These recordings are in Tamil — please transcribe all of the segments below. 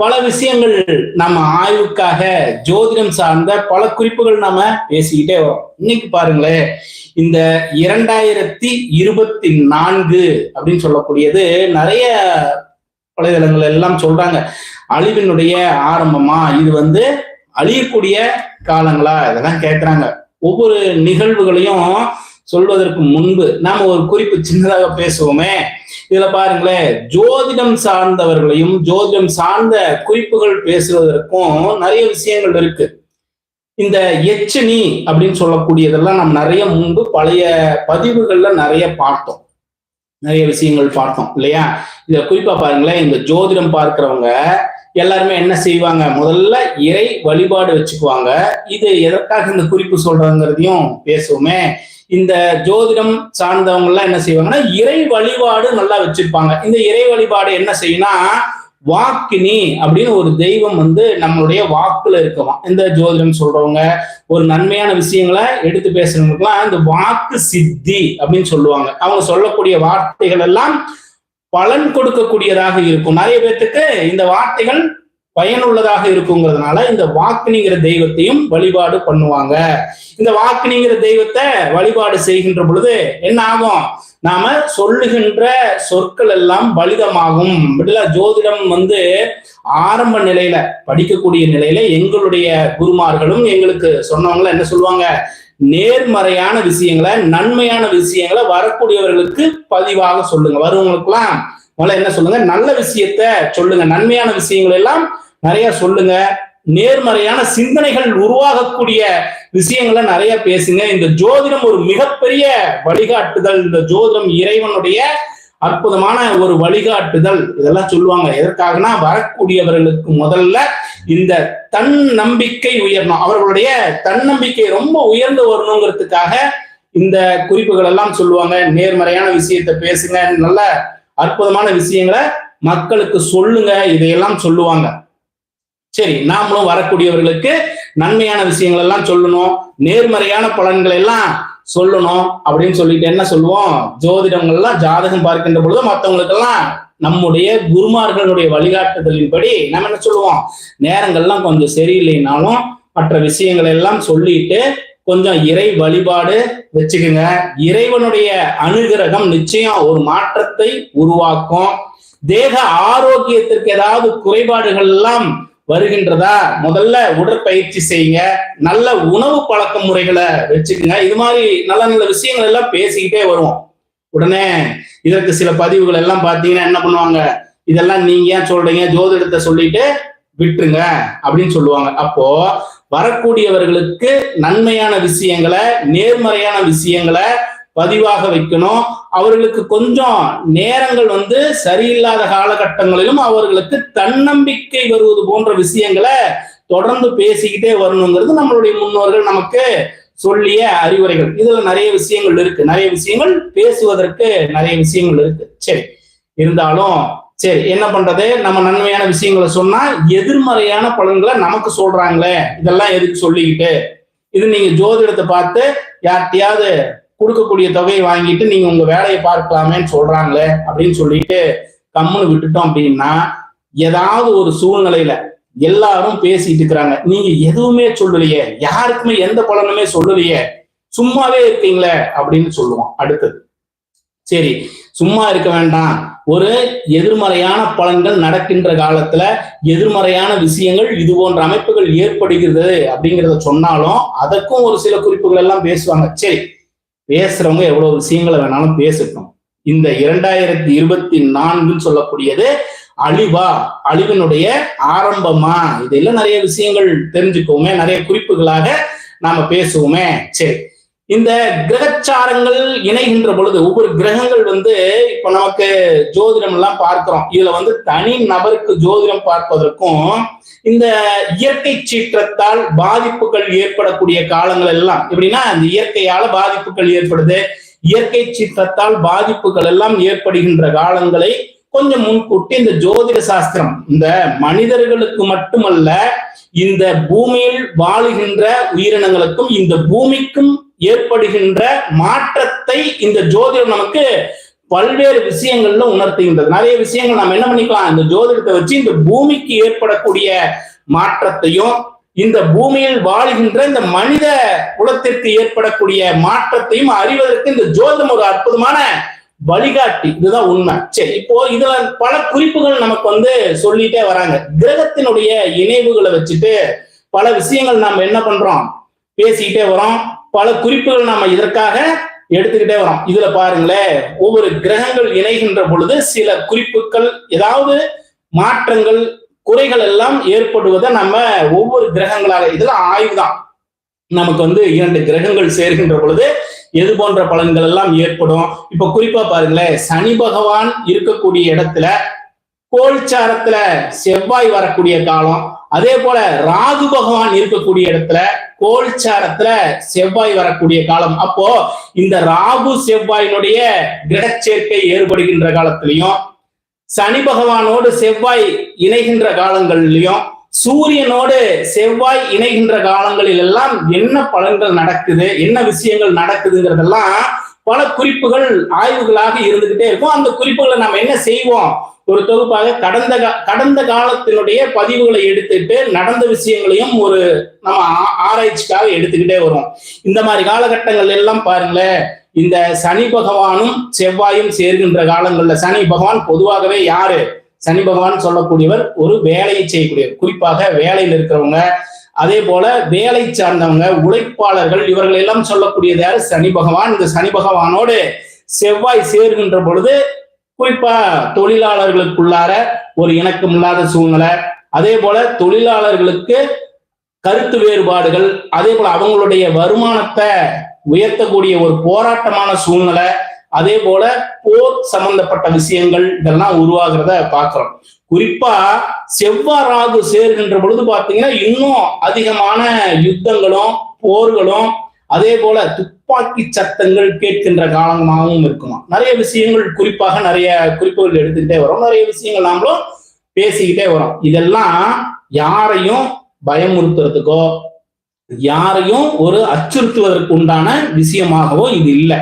பல விஷயங்கள் நம்ம ஆய்வுக்காக ஜோதிடம் சார்ந்த பல குறிப்புகள் நாம பேசிக்கிட்டே வரோம். இன்னைக்கு பாருங்களேன் இந்த இரண்டாயிரத்தி இருபத்தி நான்கு அப்படின்னு சொல்லக்கூடியது நிறைய வலைதளங்கள் எல்லாம் சொல்றாங்க. அழிவினுடைய ஆரம்பமா இது வந்து அழியக்கூடிய காலங்களா? இதெல்லாம் கேட்குறாங்க ஒவ்வொரு நிகழ்வுகளையும் சொல்வதற்கு முன்பு நாம ஒரு குறிப்பு சின்னதாக பேசுவோமே. இதுல பாருங்களேன் ஜோதிடம் சார்ந்தவர்களையும் ஜோதிடம் சார்ந்த குறிப்புகள் பேசுவதற்கும் நிறைய விஷயங்கள் இருக்கு. இந்த எச்சனி அப்படின்னு சொல்லக்கூடியதெல்லாம் நம்ம நிறைய முன்பு பழைய பதிவுகள்ல நிறைய பார்த்தோம். நிறைய விஷயங்கள் பார்த்தோம் இல்லையா? இத குறிப்பா பாருங்களேன் இந்த ஜோதிடம் பார்க்கிறவங்க எல்லாருமே என்ன செய்வாங்க? முதல்ல இறை வழிபாடு வச்சுக்குவாங்க. இது எதற்காக இந்த குறிப்பு சொல்றதுங்கிறதையும் பேசுவோமே. இந்த ஜோதிடம் சார்ந்தவங்க எல்லாம் என்ன செய்வாங்கன்னா இறை வழிபாடு நல்லா வச்சிருப்பாங்க. இந்த இறை வழிபாடு என்ன செய்யும்னா வாக்கினி அப்படின்னு ஒரு தெய்வம் வந்து நம்மளுடைய வாக்குல இருக்கலாம் இந்த ஜோதிடம் சொல்றவங்க ஒரு நன்மையான விஷயங்களை எடுத்து பேசுறவங்களுக்குலாம் இந்த வாக்கு சித்தி அப்படின்னு சொல்லுவாங்க. அவங்க சொல்லக்கூடிய வார்த்தைகள் எல்லாம் பலன் கொடுக்கக்கூடியதாக இருக்கும். நிறைய பேர்த்துக்கு இந்த வார்த்தைகள் பயனுள்ளதாக இருக்குங்கிறதுனால இந்த வாக்கினிங்கிற தெய்வத்தையும் வழிபாடு பண்ணுவாங்க. இந்த வாக்கினிங்கிற தெய்வத்தை வழிபாடு செய்கின்ற பொழுது என்ன ஆகும்? நாம சொல்லுகின்ற சொற்கள் எல்லாம் பலிதமாகும். இப்படில ஜோதிடம் வந்து ஆரம்ப நிலையில படிக்கக்கூடிய நிலையில எங்களுடைய குருமார்களும் எங்களுக்கு சொன்னவங்கள என்ன சொல்லுவாங்க? நேர்மறையான விஷயங்களை நன்மையான விஷயங்களை வரக்கூடியவர்களுக்கு பதிவாக சொல்லுங்க. வருவங்களுக்குலாம் முதல்ல என்ன சொல்லுங்க? நல்ல விஷயத்த சொல்லுங்க. நன்மையான விஷயங்கள் எல்லாம் நிறைய சொல்லுங்க. நேர்மறையான சிந்தனைகள் உருவாகக்கூடிய விஷயங்களை நிறைய பேசுங்க. இந்த ஜோதிடம் ஒரு மிகப்பெரிய வழிகாட்டுதல். இந்த ஜோதிடம் இறைவனுடைய அற்புதமான ஒரு வழிகாட்டுதல். இதெல்லாம் சொல்லுவாங்க. எதற்காகனா வரக்கூடியவர்களுக்கு முதல்ல இந்த தன் நம்பிக்கை உயரணும். அவர்களுடைய தன்னம்பிக்கை ரொம்ப உயர்ந்து வரணுங்கிறதுக்காக இந்த குறிப்புகள் எல்லாம் சொல்லுவாங்க. நேர்மறையான விஷயத்த பேசுங்க. நல்ல அற்புதமான விஷயங்களை மக்களுக்கு சொல்லுங்க. இதையெல்லாம் சொல்லுவாங்க. சரி நாமளும் வரக்கூடியவர்களுக்கு நன்மையான விஷயங்கள் எல்லாம் சொல்லணும் நேர்மறையான பலன்கள் எல்லாம் சொல்லணும் அப்படின்னு சொல்லிட்டு என்ன சொல்லுவோம்? ஜோதிடங்கள்லாம் ஜாதகம் பார்க்கின்ற பொழுது மற்றவங்களுக்கெல்லாம் நம்முடைய குருமார்களுடைய வழிகாட்டுதலின்படி நம்ம என்ன சொல்லுவோம்? நேரங்கள்லாம் கொஞ்சம் சரியில்லைனாலும் மற்ற விஷயங்கள் எல்லாம் சொல்லிட்டு கொஞ்சம் இறை வழிபாடு வச்சுக்கோங்க. இறைவனுடைய அனுகிரகம் நிச்சயம் ஒரு மாற்றத்தை உருவாக்கும். தேக ஆரோக்கியத்திற்கு ஏதாவது குறைபாடுகள் எல்லாம் வருகின்றதா? முதல்ல உடற்பயிற்சி செய்யுங்க. நல்ல உணவு பழக்க முறைகளை வச்சுக்கோங்க. இது மாதிரி நல்ல நல்ல விஷயங்கள் எல்லாம் பேசிக்கிட்டே வருவோம். உடனே இதற்கு சில பதிவுகள் எல்லாம் பார்த்தீங்கன்னா என்ன பண்ணுவாங்க? இதெல்லாம் நீங்க ஏன் சொல்றீங்க? ஜோதிடத்தை சொல்லிட்டு விட்டுருங்க அப்படின்னு சொல்லுவாங்க. அப்போ வரக்கூடியவர்களுக்கு நன்மையான விஷயங்களை நேர்மறையான விஷயங்களை பதிவாக வைக்கணும். அவர்களுக்கு கொஞ்சம் நேரங்கள் வந்து சரியில்லாத காலகட்டங்களிலும் அவர்களுக்கு தன்னம்பிக்கை வருவது போன்ற விஷயங்களை தொடர்ந்து பேசிக்கிட்டே வரணுங்கிறது நம்மளுடைய முன்னோர்கள் நமக்கு சொல்லிய அறிவுரைகள். இதுல நிறைய விஷயங்கள் இருக்கு. நிறைய விஷயங்கள் பேசுவதற்கு நிறைய விஷயங்கள் இருக்கு. சரி. இருந்தாலும் சரி என்ன பண்றது? நம்ம நன்மையான விஷயங்களை சொன்னா எதிர்மறையான பலன்களை நமக்கு சொல்றாங்களே. இதெல்லாம் எதுக்கு சொல்லிக்கிட்டு? இது நீங்க ஜோதிடத்தை பார்த்து யார்கிட்டயாவது கொடுக்கக்கூடிய தொகையை வாங்கிட்டு நீங்க உங்க வேலையை பார்க்கலாமேன்னு சொல்றாங்களே அப்படின்னு சொல்லிட்டு கம்முன்னு விட்டுட்டோம் அப்படின்னா ஏதாவது ஒரு சூழ்நிலையில எல்லாரும் பேசிட்டு இருக்கிறாங்க. நீங்க எதுவுமே சொல்லலையே. யாருக்குமே எந்த பலனுமே சொல்லலையே. சும்மாவே இருக்கீங்களே அப்படின்னு சொல்லுவோம். அடுத்தது. சரி சும்மா இருக்க வேண்டாம். ஒரு எதிர்மறையான பலன்கள் நடக்கின்ற காலத்துல எதிர்மறையான விஷயங்கள் இது போன்ற அமைப்புகள் ஏற்படுகிறது அப்படிங்கிறத சொன்னாலும் அதற்கும் ஒரு சில குறிப்புகள் எல்லாம் பேசுவாங்க. சரி பேசுறவங்க எவ்வளவு விஷயங்களை வேணாலும் பேசட்டும். இந்த இரண்டாயிரத்தி இருபத்தி நான்குன்னு சொல்லக்கூடியது அழிவா அழிவினுடைய ஆரம்பமா. இதெல்லாம் நிறைய விஷயங்கள் தெரிஞ்சுக்கோமே நிறைய குறிப்புகளாக நாம பேசுவோமே. சரி. இந்த கிரகச்சாரங்கள் இணைகின்ற பொழுது ஒவ்வொரு கிரகங்கள் வந்து இப்ப நமக்கு ஜோதிடம் எல்லாம் பார்க்கிறோம். இதுல வந்து தனி நபருக்கு ஜோதிடம் பார்ப்பதற்கும் இந்த இயற்கை சீற்றத்தால் பாதிப்புகள் ஏற்படக்கூடிய காலங்கள் எல்லாம் எப்படின்னா இந்த இயற்கையால பாதிப்புகள் ஏற்படுது. இயற்கை சீற்றத்தால் பாதிப்புகள் எல்லாம் ஏற்படுகின்ற காலங்களை கொஞ்சம் முன்கூட்டி இந்த ஜோதிட சாஸ்திரம் இந்த மனிதர்களுக்கு மட்டுமல்ல இந்த பூமியில் வாழுகின்ற உயிரினங்களுக்கும் இந்த பூமிக்கும் ஏற்படுகின்ற மாற்றத்தை இந்த ஜோதிடம் நமக்கு பல்வேறு விஷயங்கள்ல உணர்த்துகின்றது. நிறைய விஷயங்கள் நம்ம என்ன பண்ணிக்கலாம்? இந்த ஜோதிடத்தை வச்சு இந்த பூமிக்கு ஏற்படக்கூடிய மாற்றத்தையும் இந்த பூமியில் வாழ்கின்ற இந்த மனித குலத்திற்கு ஏற்படக்கூடிய மாற்றத்தையும் அறிவதற்கு இந்த ஜோதிடம் ஒரு அற்புதமான வழிகாட்டி. இதுதான் உண்மை. சரி இப்போ இதுல பல குறிப்புகள் நமக்கு வந்து சொல்லிட்டே வராங்க. கிரகத்தினுடைய இணைவுகளை வச்சுட்டு பல விஷயங்கள் நாம என்ன பண்றோம்? பேசிக்கிட்டே வரோம். பல குறிப்புகள் நாம இதற்காக எடுத்துக்கிட்டே வரோம். இதுல பாருங்களேன் ஒவ்வொரு கிரகங்கள் இணைகின்ற பொழுது சில குறிப்புகள் ஏதாவது மாற்றங்கள் குறைகள் எல்லாம் ஏற்படுவதை நம்ம ஒவ்வொரு கிரகங்களாக இதெல்லாம் ஆய்வு தான். நமக்கு வந்து இரண்டு கிரகங்கள் சேர்கின்ற பொழுது எது போன்ற பலன்கள் எல்லாம் ஏற்படும். இப்ப குறிப்பா பாருங்களேன் சனி பகவான் இருக்கக்கூடிய இடத்துல கோல்சாரத்துல செவ்வாய் வரக்கூடிய காலம் அதே போல ராகு பகவான் இருக்கக்கூடிய இடத்துல கோல்சாரத்துல செவ்வாய் வரக்கூடிய காலம். அப்போ இந்த ராகு செவ்வாயினுடைய கிரகச்சேர்க்கை ஏற்படுகின்ற காலத்திலையும் சனி பகவானோடு செவ்வாய் இணைகின்ற காலங்களிலையும் சூரியனோடு செவ்வாய் இணைகின்ற காலங்களில் எல்லாம் என்ன பலன்கள் நடக்குது என்ன விஷயங்கள் நடக்குதுங்கிறதெல்லாம் பல குறிப்புகள் ஆய்வுகளாக இருந்துகிட்டே இருக்கும். அந்த குறிப்புகளை நம்ம என்ன செய்வோம்? ஒரு தொகுப்பாக கடந்த கடந்த காலத்தினுடைய பதிவுகளை எடுத்துட்டு நடந்த விஷயங்களையும் ஒரு நம்ம ஆராய்ச்சிக்காக எடுத்துக்கிட்டே வரும். இந்த மாதிரி காலகட்டங்கள் எல்லாம் பாருங்களேன். இந்த சனி பகவானும் செவ்வாயும் சேர்கின்ற காலங்கள்ல சனி பகவான் பொதுவாகவே யாரு? சனி பகவான் சொல்லக்கூடியவர் ஒரு வேலையை செய்யக்கூடியவர். குறிப்பாக வேலையில் இருக்கிறவங்க. அதே போல வேலை சார்ந்தவங்க உழைப்பாளர்கள் இவர்கள் எல்லாம் சொல்லக்கூடியது யாரு? சனி பகவான். இந்த சனி பகவானோடு செவ்வாய் சேர்கின்ற பொழுது குறிப்பா தொழிலாளர்களுக்குள்ளார ஒரு இணக்கம் இல்லாத சூழ்நிலை. அதே போல தொழிலாளர்களுக்கு கருத்து வேறுபாடுகள் அதே போல அவங்களுடைய வருமானத்தை உயர்த்தக்கூடிய ஒரு போராட்டமான சூழ்நிலை. அதே போல போர் சம்பந்தப்பட்ட விஷயங்கள் இதெல்லாம் உருவாகிறத பாக்குறோம் குறிப்பா செவ்வாய் ராகு சேர்கின்ற பொழுது பாத்தீங்கன்னா இன்னும் அதிகமான யுத்தங்களும் போர்களும் அதே போல துப்பாக்கி சத்தங்கள் கேட்கின்ற காலமாகவும் இருக்குமா? நிறைய விஷயங்கள் குறிப்பாக நிறைய குறிப்புகள் எடுத்துக்கிட்டே வரும். நிறைய விஷயங்கள் நாமளும் பேசிக்கிட்டே வரோம். இதெல்லாம் யாரையும் பயமுறுத்துறதுக்கோ யாரையும் ஒரு அச்சுறுத்துவதற்கு உண்டான விஷயமாகவோ இது இல்லை.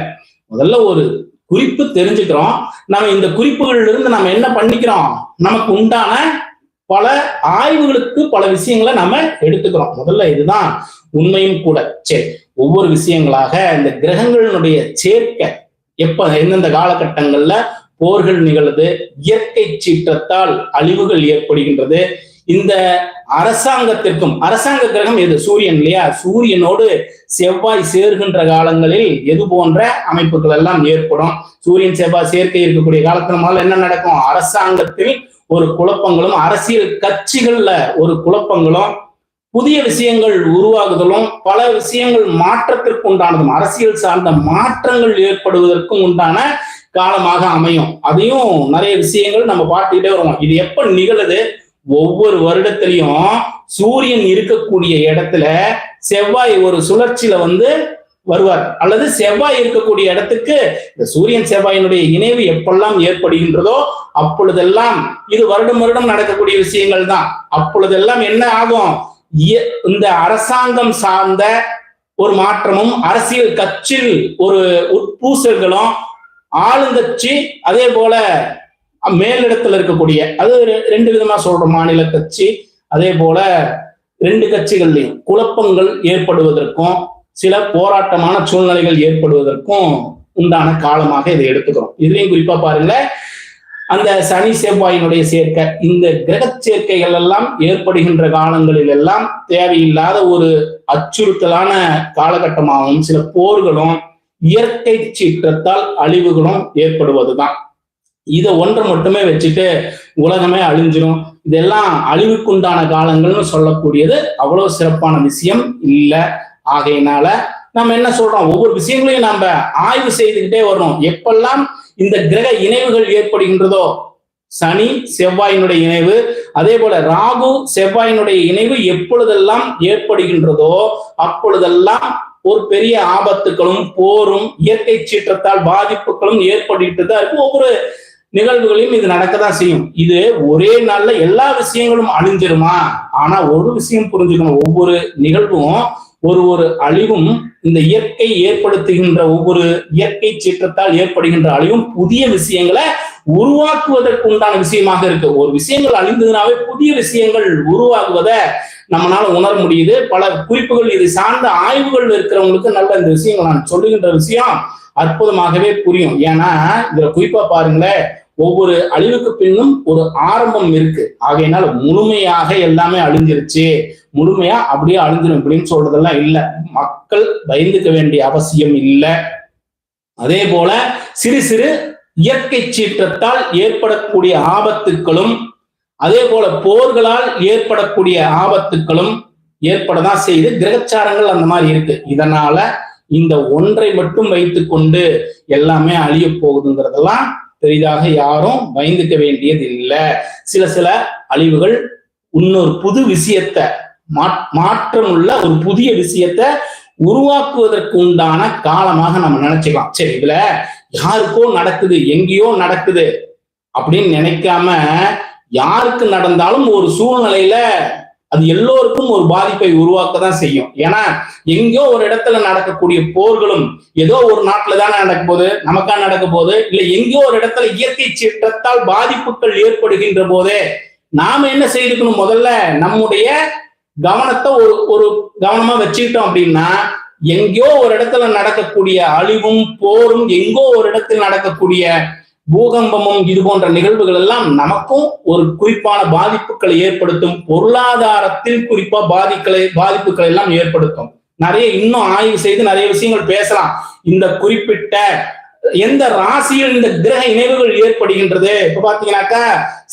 முதல்ல ஒரு குறிப்பு தெரிஞ்சுக்கிறோம். நம்ம இந்த குறிப்புகள்ல இருந்து நம்ம என்ன பண்ணிக்கிறோம்? நமக்கு உண்டான பல ஆய்வுகளுக்கு பல விஷயங்களை நம்ம எடுத்துக்கிறோம். முதல்ல இதுதான் உண்மையும் கூட. சரி ஒவ்வொரு விஷயங்களாக இந்த கிரகங்களினுடைய சேர்க்கை எப்ப எந்தெந்த காலகட்டங்கள்ல போர்கள் நிகழுது இயற்கை சீற்றத்தால் அழிவுகள் ஏற்படுகின்றது இந்த அரசாங்கத்திற்கும் அரசாங்க கிரகம் எது? சூரியன் இல்லையா? சூரியனோடு செவ்வாய் சேர்கின்ற காலங்களில் எது போன்ற அமைப்புகள் எல்லாம் ஏற்படும்? சூரியன் செவ்வாய் சேர்க்கை இருக்கக்கூடிய காலத்துல என்ன நடக்கும்? அரசாங்கத்தில் ஒரு குழப்பங்களும் அரசியல் கட்சிகள்ல ஒரு குழப்பங்களும் புதிய விஷயங்கள் உருவாகுதலும் பல விஷயங்கள் மாற்றத்திற்கு உண்டானதும் அரசியல் சார்ந்த மாற்றங்கள் ஏற்படுவதற்கும் உண்டான காலமாக அமையும். அதையும் நிறைய விஷயங்கள் நம்ம பார்த்துக்கிட்டே வருவோம். இது எப்ப நிகழுது? ஒவ்வொரு வருடத்திலையும் சூரியன் இருக்கக்கூடிய இடத்துல செவ்வாய் ஒரு சுழற்சியில வந்து வருவார். அல்லது செவ்வாய் இருக்கக்கூடிய இடத்துக்கு இந்த சூரியன் செவ்வாயினுடைய இணைவு எப்பெல்லாம் ஏற்படுகின்றதோ அப்பொழுதெல்லாம் இது வருடம் வருடம் நடக்கக்கூடிய விஷயங்கள் தான். அப்பொழுதெல்லாம் என்ன ஆகும்? இந்த அரசாங்கம் சார்ந்த ஒரு மாற்றமும் அரசியல் கட்சியில் ஒரு உட்பூசல்களும் ஆளுங்கட்சி அதே போல மேலிடத்துல இருக்கக்கூடிய அது ரெண்டு விதமா சொல்றோம். மாநில கட்சி அதே போல ரெண்டு கட்சிகள்லையும் குழப்பங்கள் ஏற்படுவதற்கும் சில போராட்டமான சூழ்நிலைகள் ஏற்படுவதற்கும் உண்டான காலமாக இதை எடுத்துக்கிறோம். இதுலையும் குறிப்பா பாருங்க அந்த சனி செவ்வாயினுடைய சேர்க்கை இந்த கிரக சேர்க்கைகள் எல்லாம் ஏற்படுகின்ற காலங்களில் எல்லாம் தேவையில்லாத ஒரு அச்சுறுத்தலான காலகட்டமாகவும் சில போர்களும் இயற்கை சீற்றத்தால் அழிவுகளும் ஏற்படுவதுதான். இதை ஒன்றை மட்டுமே வச்சுட்டு உலகமே அழிஞ்சிரும். இதெல்லாம் அழிவுக்குண்டான காலங்கள்னு சொல்லக்கூடியது அவ்வளவு சிறப்பான விஷயம் இல்லை. ஆகையினால நம்ம என்ன சொல்றோம்? ஒவ்வொரு விஷயங்களையும் நம்ம ஆய்வு செய்துக்கிட்டே வரணும் எப்பெல்லாம் இந்த கிரக இணைவுகள் ஏற்படுகின்றதோ சனி செவ்வாயினுடைய இணைவு அதே போல ராகு செவ்வாயினுடைய இணைவு எப்பொழுதெல்லாம் ஏற்படுகின்றதோ அப்பொழுதெல்லாம் ஒரு பெரிய ஆபத்துகளும் போரும் இயற்கை சீற்றத்தால் பாதிப்புகளும் ஏற்பட்டு தான் இருக்கும் ஒவ்வொரு நிகழ்வுகளையும் இது நடக்கதான் செய்யும். இது ஒரே நாள்ல எல்லா விஷயங்களும் அழிஞ்சிருமா? ஆனா ஒரு விஷயம் புரிஞ்சுக்கணும். ஒவ்வொரு நிகழ்வும் ஒரு ஒரு அழிவும் இந்த இயற்கை ஏற்படுத்துகின்ற ஒவ்வொரு இயற்கை சீற்றத்தால் ஏற்படுகின்ற அழிவும் புதிய விஷயங்களை உருவாக்குவதற்கு உண்டான விஷயமாக இருக்கு. ஒரு விஷயங்கள் அழிந்ததுனாவே புதிய விஷயங்கள் உருவாகுவதை நம்மளால உணர முடியுது. பல குறிப்புகள் இது சார்ந்த ஆய்வுகள் இருக்கிறவங்களுக்கு நல்ல இந்த விஷயங்கள் நான் சொல்லுகின்ற விஷயம் அற்புதமாகவே புரியும். ஏன்னா இதுல குறிப்பா பாருங்களேன் ஒவ்வொரு அழிவுக்கு பின்னும் ஒரு ஆரம்பம் இருக்கு. ஆகையினால முழுமையாக எல்லாமே அழிஞ்சிருச்சு. முழுமையா அப்படியே அழிஞ்சிடும் அப்படின்னு சொல்றதெல்லாம் இல்லை. மக்கள் பயந்துக்க வேண்டிய அவசியம் இல்லை. அதே போல சிறு சிறு இயற்கை சீற்றத்தால் ஏற்படக்கூடிய ஆபத்துக்களும் அதே போல போர்களால் ஏற்படக்கூடிய ஆபத்துக்களும் ஏற்படதான் செய்து கிரகச்சாரங்கள் அந்த மாதிரி இருக்கு. இதனால இந்த ஒன்றை மட்டும் வைத்துக்கொண்டு எல்லாமே அழிய போகுதுங்கிறதெல்லாம் பெரிதாக யாரும் பயந்துக்க வேண்டியது இல்லை. சில சில அழிவுகள் இன்னொரு புது விஷயத்த மாற்றம் உள்ள ஒரு புதிய விஷயத்த உருவாக்குவதற்கு உண்டான காலமாக நம்ம நினைச்சுக்கலாம். சரி இதுல யாருக்கோ நடக்குது எங்கேயோ நடக்குது அப்படின்னு நினைக்காம யாருக்கு நடந்தாலும் ஒரு சூழ்நிலையில அது எல்லோருக்கும் ஒரு பாதிப்பை உருவாக்க தான் செய்யும். ஏன்னா எங்கேயோ ஒரு இடத்துல நடக்கக்கூடிய போர்களும் ஏதோ ஒரு நாட்டுல தானே நடக்க போது நமக்கா நடக்க போது இல்ல எங்கேயோ ஒரு இடத்துல இயற்கை சீற்றத்தால் பாதிப்புகள் ஏற்படுகின்ற போதே நாம என்ன செய்திருக்கணும் முதல்ல? நம்முடைய கவனத்தை ஒரு ஒரு கவனமா வச்சுக்கிட்டோம் அப்படின்னா எங்கேயோ ஒரு இடத்துல நடக்கக்கூடிய அழிவும் போரும் எங்கோ ஒரு இடத்தில் நடக்கக்கூடிய பூகம்பமும் இது போன்ற நிகழ்வுகள் எல்லாம் நமக்கும் ஒரு குறிப்பான பாதிப்புகளை ஏற்படுத்தும். பொருளாதாரத்தில் குறிப்பா பாதிக்களை பாதிப்புகளை எல்லாம் ஏற்படுத்தும். நிறைய இன்னும் ஆய்வு செய்து நிறைய விஷயங்கள் பேசலாம். இந்த குறிப்பிட்ட எந்த ராசியில் இந்த கிரக இணைவுகள் ஏற்படுகின்றது. இப்ப பாத்தீங்கன்னாக்கா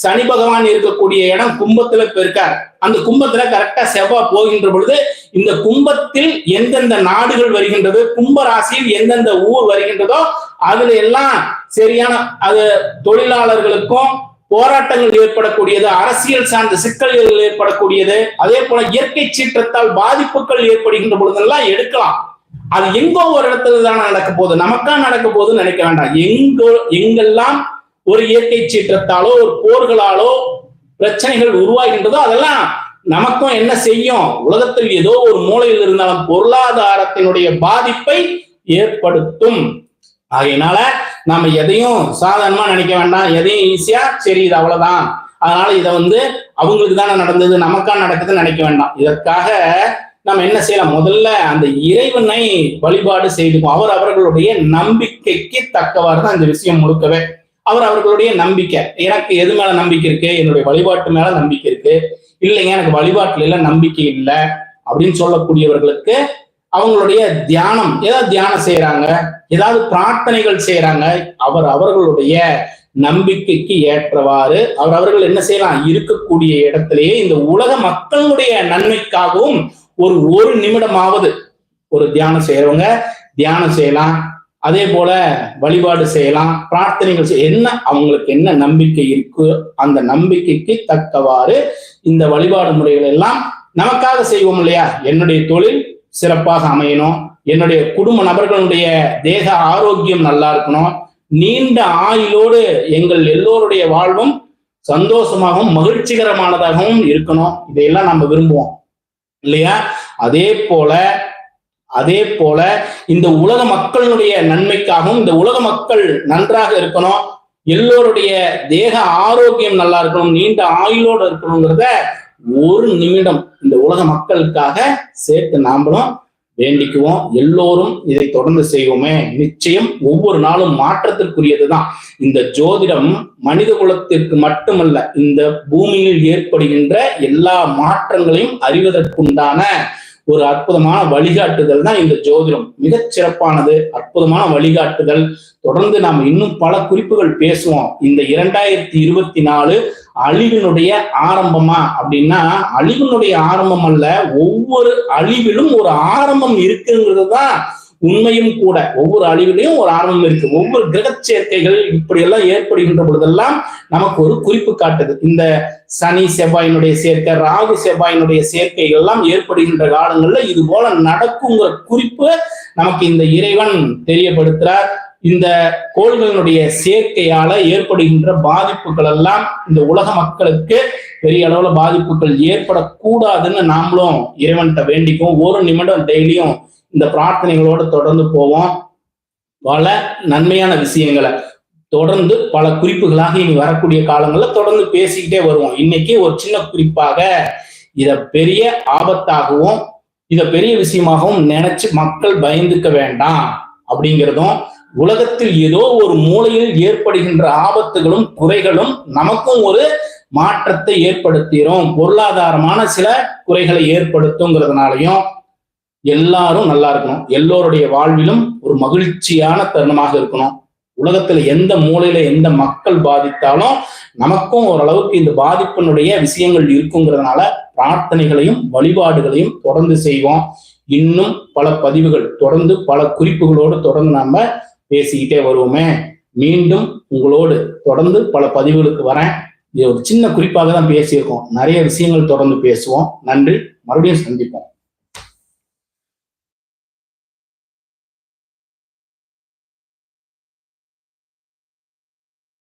சனி பகவான் இருக்கக்கூடிய இடம் கும்பத்துல பெருக்கார் அந்த கும்பத்துல கரெக்டா செவ்வாய் போகின்ற பொழுது இந்த கும்பத்தில் எந்தெந்த நாடுகள் வருகின்றது கும்ப ராசியில் எந்தெந்த ஊர் வருகின்றதோ அதுல எல்லாம் சரியான அது தொழிலாளர்களுக்கும் போராட்டங்கள் ஏற்படக்கூடியது அரசியல் சார்ந்த சிக்கல்கள் ஏற்படக்கூடியது. அதே போல இயற்கை சீற்றத்தால் பாதிப்புகள் ஏற்படுகின்ற பொழுதெல்லாம் எடுக்கலாம். அது எங்கோ ஒரு இடத்துல தான் நடக்க போகுது. நமக்கா நடக்க போகுதுன்னு நினைக்க வேண்டாம். எங்கோ எங்கெல்லாம் ஒரு இயற்கை சீற்றத்தாலோ ஒரு போர்களாலோ பிரச்சனைகள் உருவாகின்றதோ அதெல்லாம் நமக்கும் என்ன செய்யும்? உலகத்தில் ஏதோ ஒரு மூலையில் இருந்தாலும் பொருளாதாரத்தினுடைய பாதிப்பை ஏற்படுத்தும். ஆகையினால நம்ம எதையும் சாதாரணமா நினைக்க வேண்டாம். எதையும் ஈஸியா சரி இது அவ்வளவுதான். அதனால இதை வந்து அவங்களுக்கு தானே நடந்தது நமக்கா நடக்குதுன்னு நினைக்க வேண்டாம். இதற்காக நம்ம என்ன செய்யலாம்? முதல்ல அந்த இறைவனை வழிபாடு செய்துக்கும் அவர் அவர்களுடைய நம்பிக்கைக்கு தக்கவாறு தான் இந்த விஷயம் முழுக்கவே. அவர் அவர்களுடைய நம்பிக்கை. எனக்கு எது மேல நம்பிக்கை இருக்கு? என்னுடைய வழிபாட்டு மேல நம்பிக்கை இருக்கு. இல்லைங்க எனக்கு வழிபாட்டுல எல்லாம் நம்பிக்கை இல்லை அப்படின்னு சொல்லக்கூடியவர்களுக்கு அவங்களுடைய தியானம் ஏதாவது தியானம் செய்யறாங்க ஏதாவது பிரார்த்தனைகள் செய்யறாங்க அவர் அவர்களுடைய நம்பிக்கைக்கு ஏற்றவாறு அவர் அவர்கள் என்ன செய்யலாம்? இருக்கக்கூடிய இடத்திலேயே இந்த உலக மக்களுடைய நன்மைக்காகவும் ஒரு ஒரு நிமிடமாவது ஒரு தியானம் செய்யறவங்க தியானம் செய்யலாம். அதே போல வழிபாடு செய்யலாம். பிரார்த்தனைகள் செய்ய என்ன அவங்களுக்கு என்ன நம்பிக்கை இருக்கு அந்த நம்பிக்கைக்கு தக்கவாறு இந்த வழிபாடு முறைகள் எல்லாம் நமக்காக செய்வோம் இல்லையா? என்னுடைய தொழில் சிறப்பாக அமையணும். என்னுடைய குடும்ப நபர்களுடைய தேக ஆரோக்கியம் நல்லா இருக்கணும். நீண்ட ஆயுளோடு எங்கள் எல்லோருடைய வாழ்வும் சந்தோஷமாகவும் மகிழ்ச்சிகரமானதாகவும் இருக்கணும். இதையெல்லாம் நம்ம விரும்புவோம். இல்லையா? அதே போல அதே போல இந்த உலக மக்களுடைய நன்மைக்காகவும் இந்த உலக மக்கள் நன்றாக இருக்கணும் எல்லோருடைய தேக ஆரோக்கியம் நல்லா இருக்கணும் நீண்ட ஆயுளோடு இருக்கணுங்கிறத ஒரு நிமிடம் இந்த உலக மக்களுக்காக சேர்த்து நாமளும் வேண்டிக்குவோம். எல்லோரும் இதை தொடர்ந்து செய்வோமே. நிச்சயம் ஒவ்வொரு நாளும் மாற்றத்திற்குரியதுதான். இந்த ஜோதிடம் மனித குலத்திற்கு மட்டுமல்ல இந்த பூமியில் ஏற்படுகின்ற எல்லா மாற்றங்களையும் அறிவதற்குண்டான ஒரு அற்புதமான வழிகாட்டுதல் தான் இந்த ஜோதிடம். மிகச் சிறப்பானது அற்புதமான வழிகாட்டுதல். தொடர்ந்து நாம் இன்னும் பல குறிப்புகள் பேசுவோம். இந்த இரண்டாயிரத்தி இருபத்தி நாலு அழிவினுடைய ஆரம்பமா? அப்படின்னா அழிவினுடைய ஆரம்பம் அல்ல ஒவ்வொரு அழிவிலும் ஒரு ஆரம்பம் இருக்குங்கிறது தான் உண்மையும் கூட. ஒவ்வொரு அழிவிலையும் ஒரு ஆரம்பம் இருக்கு. ஒவ்வொரு கிரக சேர்க்கைகள் இப்படி எல்லாம் ஏற்படுகின்ற பொழுதெல்லாம் நமக்கு ஒரு குறிப்பு காட்டுது. இந்த சனி செவ்வாயினுடைய சேர்க்கை ராகு செவ்வாயினுடைய சேர்க்கைகள் எல்லாம் ஏற்படுகின்ற காலங்கள்ல இது போல நடக்குங்கிற குறிப்பு நமக்கு இந்த இறைவன் தெரியப்படுத்துறார். இந்த கோள்களினுடைய சேர்க்கையால ஏற்படுகின்ற பாதிப்புகள் எல்லாம் இந்த உலக மக்களுக்கு பெரிய அளவுல பாதிப்புகள் ஏற்படக்கூடாதுன்னு நாமளும் இறைவன்கிட்ட வேண்டிக்கும் ஒரு நிமிடம் டெய்லியும் இந்த பிரார்த்தனைகளோட தொடர்ந்து போவோம். பல நன்மையான விஷயங்களை தொடர்ந்து பல குறிப்புகளாக இனி வரக்கூடிய காலங்களில் தொடர்ந்து பேசிக்கிட்டே வருவோம். இன்னைக்கு ஒரு சின்ன குறிப்பாக இத பெரிய ஆபத்தாகவும் இத பெரிய விஷயமாகவும் நினைச்சு மக்கள் பயந்துக்க வேண்டாம் அப்படிங்கிறதும் உலகத்தில் ஏதோ ஒரு மூலையில் ஏற்படுகின்ற ஆபத்துகளும் குறைகளும் நமக்கும் ஒரு மாற்றத்தை ஏற்படுத்திடும் பொருளாதாரமான சில குறைகளை ஏற்படுத்துங்கிறதுனாலையும் எல்லாரும் நல்லா இருக்கணும். எல்லோருடைய வாழ்விலும் ஒரு மகிழ்ச்சியான தருணமாக இருக்கணும். உலகத்துல எந்த மூலையில எந்த மக்கள் பாதித்தாலும் நமக்கும் ஓரளவுக்கு இந்த பாதிப்பினுடைய விஷயங்கள் இருக்குங்கிறதுனால பிரார்த்தனைகளையும் வழிபாடுகளையும் தொடர்ந்து செய்வோம். இன்னும் பல பதிவுகள் தொடர்ந்து பல குறிப்புகளோடு தொடர்ந்து நாம பேசிக்கிட்டே வருவோமே. மீண்டும் உங்களோடு தொடர்ந்து பல பதிவுகளுக்கு வரேன். இது ஒரு சின்ன குறிப்பாக தான் பேசியிருக்கோம். நிறைய விஷயங்கள் தொடர்ந்து பேசுவோம். நன்றி. மறுபடியும் சந்திப்போம்.